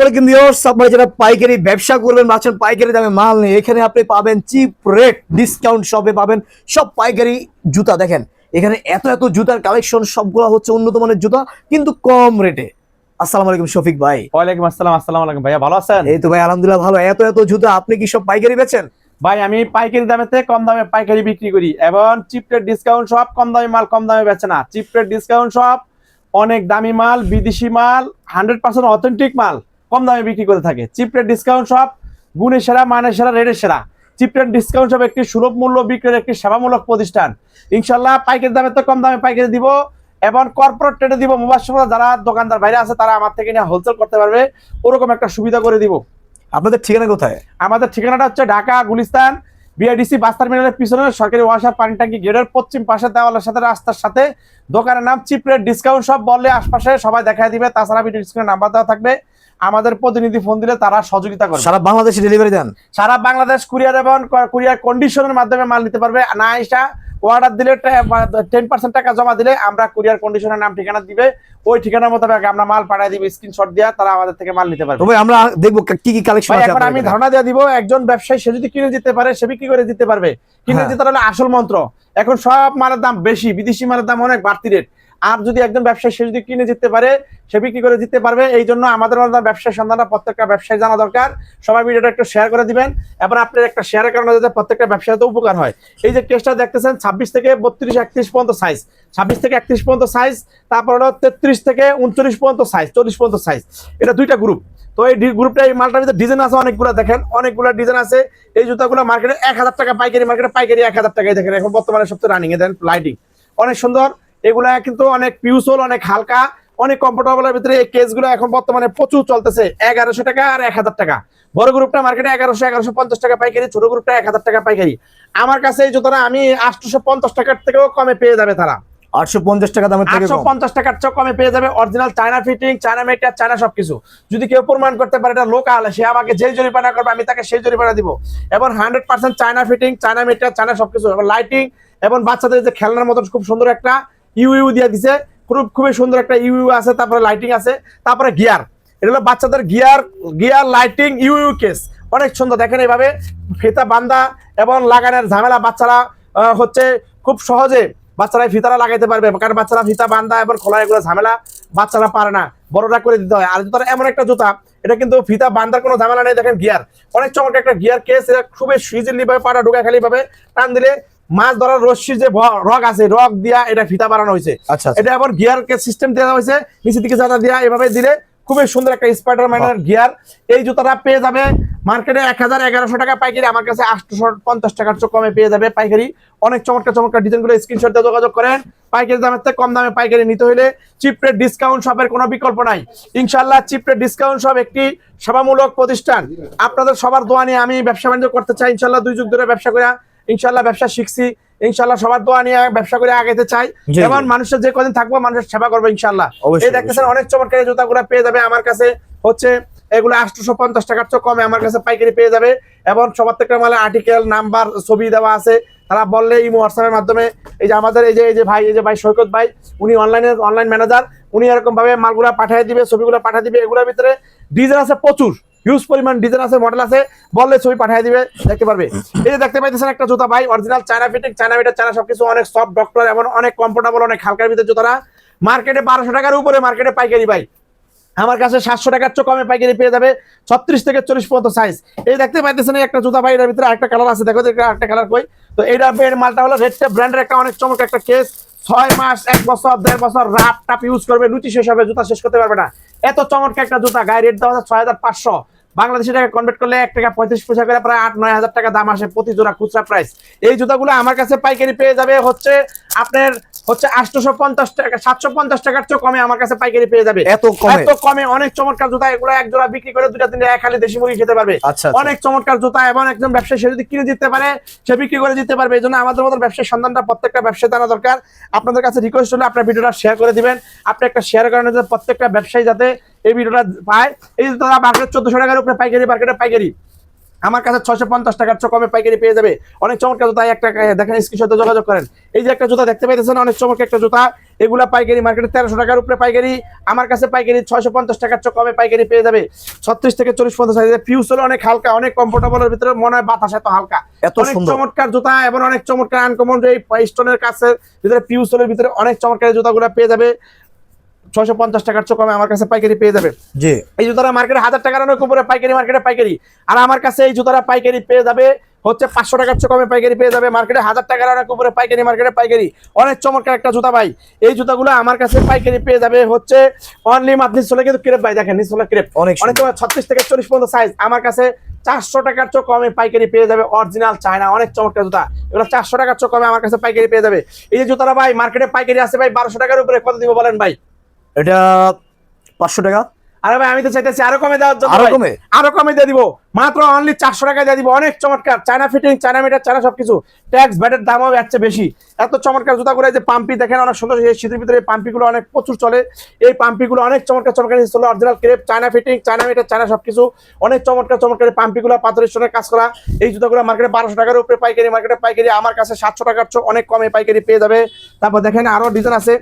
Viewers আপনারা যারা পাইকারি ব্যবসা করবেন ভাবছেন পাইকারি দামে মাল নেই। এখানে আপনি পাবেন চিপ রেট ডিসকাউন্ট শপে পাবেন সব পাইকারি জুতা। দেখেন এখানে এত এত জুতার কালেকশন সবগুলো হচ্ছে উন্নত মানের জুতা কিন্তু কম রেটে আসসালামু আলাইকুম শফিক ভাই। ওয়ালাইকুম আসসালাম আসসালামু আলাইকুম। ভাইয়া ভালো আছেন? এই তো ভাই আলহামদুলিল্লাহ ভালো। এত এত জুতা আপনি কি সব পাইকারি বেচেন? ভাই আমি পাইকারি দামেতে কম দামে পাইকারি বিক্রি করি এবং চিপ রেট ডিসকাউন্ট সব কম দামি মাল কম দামে বেচে না। চিপ রেট ডিসকাউন্ট সব অনেক দামি মাল বিদেশি মাল হান্ড্রেড পার্সেন্ট অথেন্টিক মাল। কম দামে বিক্রি করে থাকে। চিপরেট ডিসকাউন্ট সব গুণের সেরা মানের সেরা রেটের সেরা। চিপ রেট ডিসকাউন্ট সব একটি সুলভ মূল্য বিক্রির একটি সেবামূলক প্রতিষ্ঠান। ইনশাল্লাহ পাইকারি দামে তো কম দামে পাইকারি দিব এবং কর্পোরেট রেটে দিব। মোবাইল যারা দোকানদার বাইরে আছে তারা আমার থেকে নিয়ে হোলসেল করতে পারবে। ওরকম একটা সুবিধা করে দিব। আপনাদের ঠিকানা কোথায়? আমাদের ঠিকানাটা হচ্ছে ঢাকা গুলিস্তান বিআইডিসি বাস টার্মিনালের পিছনে। সরকারি ওয়াসার পানি ট্যাঙ্কি গেটের পশ্চিম পাশে দেওয়ালের সাথে রাস্তার সাথে। দোকানের নাম চিপ রেট ডিসকাউন্ট সব বললে আশপাশে সবাই দেখায় দিবে। তাছাড়া ভিডিও ডিসকাউন্ট নাম্বার দেওয়া থাকবে। আমাদের প্রতিনিধি ফোন দিলে তারা সহযোগিতা করবে। সারা বাংলাদেশে ডেলিভারি দেন। সারা বাংলাদেশ কুরিয়ার এবং কুরিয়ার কন্ডিশনের মাধ্যমে মাল নিতে পারবে। না এসা অর্ডার দিলে টেন পার্সেন্ট টাকা জমা দিলে আমরা কুরিয়ার কন্ডিশনের নাম ঠিকানা দিবে। ওই ঠিকানা মোতাবেক আমরা মাল পাঠিয়ে দিব স্ক্রিনশট দিয়ে তারা আমাদের থেকে মাল নিতে পারবে। আমরা দেখব কি কি কালেকশন আছে এখন আমি ধারণা দিয়ে দিব একজন ব্যবসায়ী সে যদি কিনে দিতে পারে সে বিক্রি করে দিতে পারবে। কিনে হ্যাঁ। দিতে পারলে আসল মন্ত্র। এখন সব মালের দাম বেশি বিদেশি মালের দাম অনেক বাড়তি রেট আর যদি একজন ব্যবসায়ী সে যদি কিনে জিততে পারে, সে বিক্রি করে জিততে পারবে। এই জন্য আমাদের ব্যবসায় সন্ধানটা প্রত্যেকটা ব্যবসায়ী জানা দরকার। সবাই ভিডিওটা একটু শেয়ার করে দিবেন। এবং আপনার একটা শেয়ারের কারণে যাতে প্রত্যেকটা ব্যবসায়ীতে উপকার হয়। এই যে কেসটা দেখতেছেন, ছাব্বিশ থেকে বত্রিশ, একত্রিশ পর্যন্ত সাইজ ছাব্বিশ থেকে একত্রিশ পর্যন্ত সাইজ তারপর হলো তেত্রিশ থেকে উনচল্লিশ পর্যন্ত সাইজ চল্লিশ পর্যন্ত সাইজ এটা দুইটা গ্রুপ তো এই গ্রুপটা এই মালটার ভিতরে ডিজাইন আছে অনেকগুলো, দেখেন। অনেকগুলো ডিজাইন আছে। এই জুতাগুলো মার্কেটে এক হাজার টাকা পাইকারি মার্কেটে পাইকারি এক হাজার টাকায় দেখেন। এখন বর্তমানে সবচেয়ে রানিং এ দেন লাইটিং অনেক সুন্দর। এগুলা কিন্তু অনেক পিউসল অনেক হালকা অনেক কমফোর্টেবলের ভিতরে এই কেসগুলো এখন বর্তমানে প্রচুর চলতেছে। এগারোশো টাকা আর এক হাজার টাকা। বড় গ্রুপটা মার্কেটে এগারোশো এগারোশো পঞ্চাশ টাকা পাইকারি ছোট গ্রুপটা এক হাজার টাকা পাইকারি। আমার কাছে এই জুতোটা আমি আটশোশো পঞ্চাশ টাকার থেকেও কমে পেয়ে যাবে তারা। আটশো পঞ্চাশ টাকা দামের থেকে আটশো। পঞ্চাশ টাকার চেয়ে কমে পেয়ে যাবে। Original China fitting China matter China সবকিছু। যদি কেউ প্রমাণ করতে পারে এটা লোকাল সে আমাকে যেই জরিমানা করবে আমি তাকে সেই জরিমানা দিব। এবং hundred percent China fitting China matter China সবকিছু। এবং লাইটিং এবং বাচ্চাদের যে খেলনার মতন খুব সুন্দর একটা ইউ ইউ দিয়ে দিছে। খুব খুবই সুন্দর একটা ইউ ইউ আছে, তারপরে লাইটিং আছে, তারপরে গিয়ার এটা হলো বাচ্চাদের gear gear lighting U U case অনেক সুন্দর, দেখেন এইভাবে ফিতা বান্দা এবং লাগানোর ঝামেলা বাচ্চারা হচ্ছে খুব সহজে বাচ্চারা ফিতারা লাগাইতে পারবে, কারণ বাচ্চারা ফিতা বান্ধা এবং খোলা এগুলো ঝামেলা বাচ্চারা পারে না, বড়রা করে দিতে হয়। আর জুতার এমন একটা জুতা, এটা কিন্তু ফিতা বান্ধার কোনো ঝামেলা নেই, দেখেন গিয়ার অনেক চমৎকার একটা গিয়ার কেস এটা খুবই সিজিলি ভাবে পাটা ঢুকা খালি ভাবে টান দিলে মাছ ধরার রশ্মি যে রগ আছে রগ দিয়া এটা ফিতা বানানো হয়েছে। আচ্ছা আচ্ছা। এটা আবার গিয়ার সিস্টেম দেওয়া হয়েছে নিচের দিকে চাঁদা দিয়া এভাবে দিলে খুবই সুন্দর একটা স্পাইডার ম্যানের গিয়ার এই জুতাটা পেয়ে যাবে মার্কেটে এক হাজার এগারোশো টাকা পাইকারি আমার কাছে আটশো পঞ্চাশ টাকার চেয়ে কমে পেয়ে যাবে পাইকারি। অনেক চমৎকার চমৎকার ডিজাইনগুলো স্ক্রিনশট দিয়ে যোগাযোগ করেন। পাইকারি দামের থেকে কম দামে পাইকারি নিতে হলে চিপ রেট ডিসকাউন্ট শপের কোনো বিকল্প নাই। ইনশাল্লাহ চিপ রেট ডিসকাউন্ট শপ একটি সেবামূলক প্রতিষ্ঠান। আপনাদের সবার দোয়া নিয়ে আমি ব্যবসা বাণিজ্য করতে চাই। ইনশাল্লাহ দুই যুগ ধরে ব্যবসা করে ইনশাল্লাহ ব্যবসা শিখছি ইনশাল্লাহ সবার দোয়া নিয়ে ব্যবসা করে আগাইতে চাই। এবং মানুষের যে কদিন থাকব মানুষের সেবা করব ইনশাল্লাহ এই দেখতেছেন অনেক চমৎকার জুতা জুতাগুলো পেয়ে যাবে। আমার কাছে হচ্ছে এগুলো আটশোশো পঞ্চাশ টাকার চেয়ে কমে আমার কাছে পাইকারি পেয়ে যাবে। এবং সবার থেকে মালে আর্টিকেল নাম্বার ছবি দেওয়া আছে। তারা বললে ইমো হোয়াটসঅ্যাপের মাধ্যমে, এই যে আমাদের এই যে এই যে ভাই, এই যে ভাই সৈকত ভাই, উনি অনলাইনে অনলাইন ম্যানেজার উনি এরকম ভাবে মালগুলা পাঠিয়ে দিবে, ছবিগুলো পাঠিয়ে দিবে এগুলোর ভিতরে। ডিজাইন আছে প্রচুর হিউজ পরিমাণ ডিজাইন আছে মডেল আছে, বললে ছবি পাঠিয়ে দিবে, দেখতে পারবে। এই যে দেখতে পাইতেছেন একটা জুতা ভাই original China fitting China meter China সবকিছু অনেক সফট ডক্টর এমন অনেক কমফোর্টেবল অনেক হালকার ভিতরে জুতারা। মার্কেটে বারোশো টাকার উপরে মার্কেটে পাইকারি ভাই। আমার কাছে সাতশো টাকার চেয়ে কমে পাইকারি পেয়ে যাবে ছত্রিশ থেকে চল্লিশ পর্যন্ত সাইজ এই দেখতে পাইতেছেন একটা জুতা এটার ভিতরে একটা কালার আছে। দেখো একটা কালার কই। তো এইটা এর মালটা হলো রেডটা ব্র্যান্ডের একটা অনেক চমক একটা কেস ছয় মাস, এক বছর, দেড় বছর রাপ টাপ ইউজ করবে, লুচি শেষ হবে, জুতা শেষ করতে পারবে না। এত চমৎকার একটা জুতা, গায়ে রেট দেওয়া ছয় হাজার পাঁচশো। বাংলাদেশি টাকা কনভার্ট করলে এক টাকা পঁয়ত্রিশ পয়সা করে প্রায় আট, নয় হাজার টাকা দাম আসে প্রতি জোড়া খুচরা প্রাইস এই জুতাগুলো আমার কাছে পাইকারি পেয়ে যাবে হচ্ছে আপনার হচ্ছে আটশোশো পঞ্চাশ টাকা সাতশো পঞ্চাশ টাকার চেয়ে কমে আমার কাছে পাইকারি পেয়ে যাবে। এত এত কমে অনেক চমৎকার জুতা এগুলো এক জোড়া বিক্রি করে দুটা তিনটা এক খালি দেশি মুরগি খেতে পারবে। আচ্ছা, আচ্ছা। অনেক চমৎকার জুতা এবং একজন ব্যবসায়ী সে যদি কিনে দিতে পারে সে বিক্রি করে দিতে পারবে। এই জন্য আমাদের মতো ব্যবসায়ী সন্ধানটা প্রত্যেকটা ব্যবসায়ী জানা দরকার। আপনাদের কাছে রিকোয়েস্ট হলে আপনার ভিডিওটা শেয়ার করে দিবেন। আপনি একটা শেয়ার কারণে প্রত্যেকটা ব্যবসায়ী যাতে এই ভিডিওটা পায়। এই জুতা মার্কেট চোদ্দশো টাকার উপরে পাইকারি মার্কেটে পাইকারি। আমার কাছে ছয়শো পঞ্চাশ টাকার চেয়ে কমে পাইকারি পেয়ে যাবে। অনেক চমৎকার জুতা একটা আহ, দেখেন স্ক্রিনশটে যোগাযোগ করেন। এই যে একটা জুতা দেখতে পাইতেছেন অনেক চমৎকার একটা জুতা। এগুলা পাইকারি মার্কেটে তেরোশো টাকার উপরে পাইকারি। আমার কাছে পাইকারি ছয়শো পঞ্চাশ টাকার চেয়ে কমে পাইকারি পেয়ে যাবে। ছত্রিশ থেকে চল্লিশ পঞ্চাশ ফিউজ হলো অনেক হালকা অনেক কমফোর্টেবলের ভিতরে মনে হয় বাতাস এত হালকা। এত অনেক চমৎকার জুতা এবং অনেক চমৎকার আনকমন যে স্টোনের কাছে ভিতরে পিউস হোলের ভিতরে অনেক চমৎকার এই জুতাগুলো পেয়ে যাবে। ছয়শো পঞ্চাশ টাকার কমে আমার কাছে পাইকারি পেয়ে যাবে। জি। এই জুতারা মার্কেটে হাজার টাকার অনেক উপরে পাইকারি মার্কেটে পাইকারি। আর আমার কাছে এই জুতারা পাইকারি পেয়ে যাবে হচ্ছে পাঁচশো টাকার চেয়ে কমে পাইকারি পেয়ে যাবে মার্কেটে হাজার টাকার অনেক উপরে পাইকারি মার্কেটে পাইকারি। অনেক চমৎকার একটা জুতা ভাই। এই জুতাগুলো আমার কাছে পাইকারি পেয়ে যাবে হচ্ছে অনলি মাত্র নিচলে কিন্তু ক্রেপ ভাই দেখেন নিচলে ক্রেপ। অনেক অনেক। সময় ছত্রিশ থেকে চল্লিশ পর্যন্ত সাইজ আমার কাছে চারশো টাকার চেয়ে কমে পাইকারি পেয়ে যাবে অরিজিনাল চায়না অনেক চমৎকার জুতা। এগুলো চারশো টাকার চেয়ে কমে আমার কাছে পাইকারি পেয়ে যাবে। এই যে জুতারা ভাই মার্কেটে পাইকারি আছে ভাই বারোশো টাকার উপরে কত দিব বলেন ভাই? এটা পাঁচশো টাকা। আরে ভাই আমি তো চাইতেছি আরও কমে দেওয়ার জন্য আরও কমে? আরও কমে দিয়ে দিব। মাত্র অনলি চারশো টাকা দিয়ে দিব। অনেক চমৎকার। China fitting China meter China সবকিছু। ট্যাক্স ব্যাটের দামও যাচ্ছে বেশি। এত চমৎকার জুতা করে যে পাম্পি দেখেন অনেক সুন্দর এই শীতের ভিতরে এই পাম্পিগুলো অনেক প্রচুর চলে। এই পাম্পিগুলো অনেক চমৎকার চমৎকার চলে original crepe China fitting China meter China সবকিছু। অনেক চমৎকার চমৎকার পাম্পিগুলো পাথরের স্টোনের কাজ করা। এই জুতাগুলো মার্কেটে বারোশো টাকার উপরে পাইকারি মার্কেটে পাইকারি আমার কাছে সাতশো টাকার অনেক কমে পাইকারি পেয়ে যাবে। তারপর দেখেন আরও ডিজাইন আছে।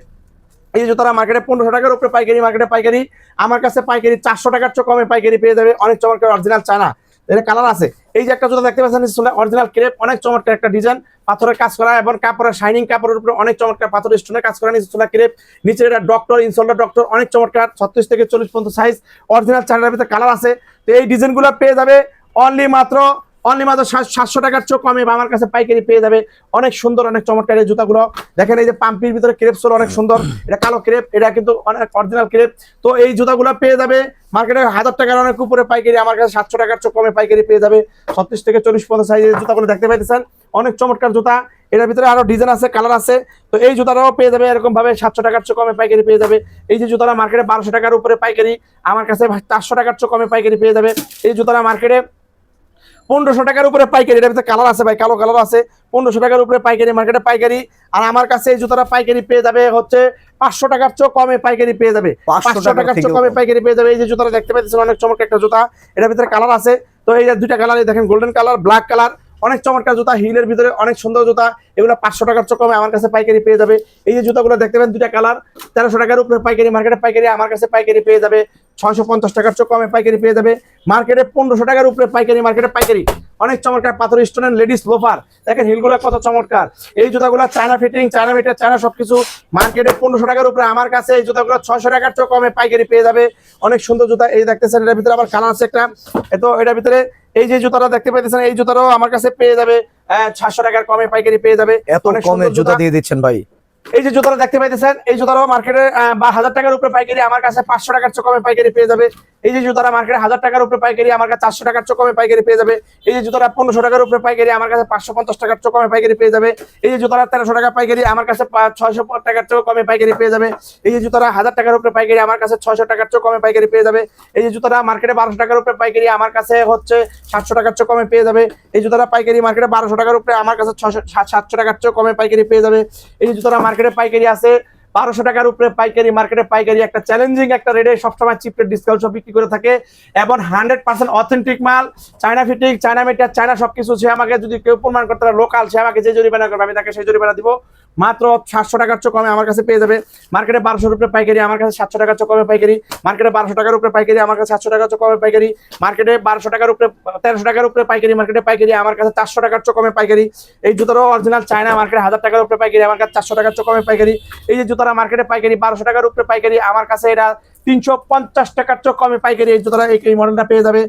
এই যে জুতারা মার্কেটে পনেরোশো টাকার উপরে পাইকারি মার্কেটে পাইকারি, আমার কাছে পাইকারি চারশো টাকার চেয়ে কমে পাইকারি পেয়ে যাবে। অনেক চমৎকার অরিজিনাল চায়না। এটা কালার আছে। এই যে একটা জুতা দেখতে পাচ্ছেন অরিজিনাল ক্রেপ অনেক চমৎকার একটা ডিজাইন পাথরের কাজ করা এবং কাপড়ের শাইনিং কাপড়ের উপরে অনেক চমৎকার পাথরের স্টোনের কাজ করা। নিচে ক্রেপ নিচের এটা ডক্টর ইনসোল্ডার ডক্টর অনেক চমৎকার। ছত্রিশ থেকে চল্লিশ পর্যন্ত সাইজ অরিজিনাল চায়নার ভিতরে কালার আছে। তো এই ডিজাইনগুলো পেয়ে যাবে। অনলি মাত্র অনলি মাত্র সাতশো টাকার চোখ কমে আমার কাছে পাইকারি পেয়ে যাবে। অনেক সুন্দর, অনেক চমৎকার এই জুতাগুলো। দেখেন এই যে পাম্পির ভিতরে ক্রেপ সোল অনেক সুন্দর। এটা কালো ক্রেপ, এটা কিন্তু অনেক অরিজিনাল ক্রেপ। তো এই জুতাগুলো পেয়ে যাবে। মার্কেটে হাজার টাকার অনেক উপরে পাইকারি, আমার কাছে সাতশো টাকার চোখ কমে পাইকারি পেয়ে যাবে। ছত্রিশ থেকে চল্লিশ পঞ্চাশ সাইজের জুতাগুলো দেখতে পাইতেছেন। অনেক চমৎকার জুতা। এটার ভিতরে আরও ডিজাইন আছে কালার আছে। তো এই জুতাটাও পেয়ে যাবে এরকম ভাবে সাতশো টাকার চেয়ে কমে পাইকারি পেয়ে যাবে। এই যে জুতাটা মার্কেটে বারোশো টাকার উপরে পাইকারি, আমার কাছে চারশো টাকার চেয়ে কমে পাইকারি পেয়ে যাবে। এই জুতাটা মার্কেটে পনেরোশো টাকার উপরে পাইকারি এটা ভিতরে কালার আছে ভাই কালো কালার আছে। পনেরোশো টাকার উপরে পাইকারি মার্কেটে পাইকারি। আর আমার কাছে এই জুতাটা পাইকারি পেয়ে যাবে হচ্ছে পাঁচশো টাকার চেয়ে কমে পাইকারি পেয়ে যাবে। পাঁচশো টাকার চো কমে পাইকারি পেয়ে যাবে। এই যে জুতাটা দেখতে পাচ্ছেন অনেক চমক একটা জুতা। এটার ভিতরে কালার আছে। তো এই যে দুইটা কালার দেখেন গোল্ডেন কালার ব্ল্যাক কালার অনেক চমৎকার জুতা, হিলের ভিতরে অনেক সুন্দর জুতা, এগুলো পাঁচশো টাকার চেয়ে কমে আমার কাছে পাইকারি পেয়ে যাবে। এই যে জুতাগুলো দেখতে পাবেন দুইটা কালার তেরোশো টাকার উপরে পাইকারি মার্কেটে পাইকারি, আমার কাছে পাইকারি পেয়ে যাবে। ছয়শো পঞ্চাশ টাকার চেয়ে কমে পাইকারি পেয়ে যাবে। মার্কেটে পনেরোশো টাকার উপরে পাইকারি মার্কেটে পাইকারি। অনেক চমৎকার পাথর স্টোনের লেডিস লোফার দেখেন হিলগুলো কত চমৎকার। এই জুতাগুলো China fitting China meter China সবকিছু। মার্কেটে পনেরোশো টাকার উপরে আমার কাছে এই জুতাগুলো ছয়শো টাকার চেয়ে কমে পাইকারি পেয়ে যাবে। অনেক সুন্দর জুতা, এই দেখতেছেন, এটার ভিতরে আবার কালার আছে একটা। তো এটার ভিতরে এই যে জুতাটা দেখতে পাইতেছেন এই জুতাটাও আমার কাছে পেয়ে যাবে ছাড়শো টাকার কমে পাইকারি পেয়ে যাবে। এত কমে জুতা। দিয়ে দিচ্ছেন ভাই। এই যে জুতাটা দেখতে পাইতেছেন, এই জুতাটাও মার্কেটে বা হাজার টাকার উপরে পাইকারি আমার কাছে পাঁচশো টাকার চেয়ে কমে পাইকারি পেয়ে যাবে। এই যে জুতাটা মার্কেটে হাজার টাকার উপরে পাইকারি আমার কাছে চারশো টাকার চেয়ে কমে পাইকারি পেয়ে যাবে। এই যে জুতাটা পনেরোশো টাকার উপরে পাইকারি আমার কাছে পাঁচশো পঞ্চাশ টাকার চেয়ে কমে পাইকারি পেয়ে যাবে। এই যে জুতাটা তেরোশো টাকা পাইকারি আমার কাছে ছয়শো টাকার কমে পাইকারি পেয়ে যাবে। এই যে জুতাটা হাজার টাকার উপরে পাইকারি আমার কাছে ছয়শো টাকার চেয়ে কমে পাইকারি পেয়ে যাবে। এই যে জুতাটা মার্কেটে বারোশো টাকার উপরে পাইকারি আমার কাছে হচ্ছে সাতশো টাকার চেয়ে কমে পেয়ে যাবে। এই জুতাটা পাইকারি মার্কেটে বারোশো টাকার উপরে আমার কাছে ছশো সাতশো টাকার চেয়ে কমে পাইকারি পেয়ে যাবে। এই জুতাটা মার্কেটে পাইকারি আছে, বারোশো টাকার উপরে পাইকারি মার্কেটে পাইকারি একটা চ্যালেঞ্জিং একটা রেটে সবসময় চিপের ডিসকাউন্ট সব বিক্রি করে থাকে। এবং হান্ড্রেড পার্সেন্ট অথেন্টিক মাল China fitting China matter China সবকিছু, সে আমাকে যদি কেউ প্রমাণ করতে পারে লোকাল সে আমাকে যে জরিমানা করবে, আমি তাকে সেই জরিমানা দিব। মাত্র সাতশো টাকার চেয়ে কমে আমার কাছে পেয়ে যাবে। মার্কেটে বারোশোর উপরে পাইকারি, আমার কাছে সাতশো টাকার চেয়ে কমে পাইকারি। মার্কেটে বারোশো টাকার উপরে পাইকারি, আমার কাছে সাতশো টাকার চেয়ে কমে পাইকারি। মার্কেটে বারোশো টাকার উপরে, তেরোশো টাকার উপরে পাইকারি, মার্কেটে পাইকারি, আমার কাছে চারশো টাকার চেয়ে কমে পাইকারি। এই জুতারও অরিজিনাল চায়না মার্কেটে হাজার টাকার উপরে পাইকারি, আমার কাছে চারশো টাকার চেয়ে কমে পাইকারি। এই যে জুতারা মার্কেটে পাইকারি, বারোশো টাকার উপরে পাইকারি, আমার কাছে এটা তিনশো পঞ্চাশ টাকার চেয়ে কমে পাইকারি এই জুতারা এই মডেলটা পেয়ে যাবে।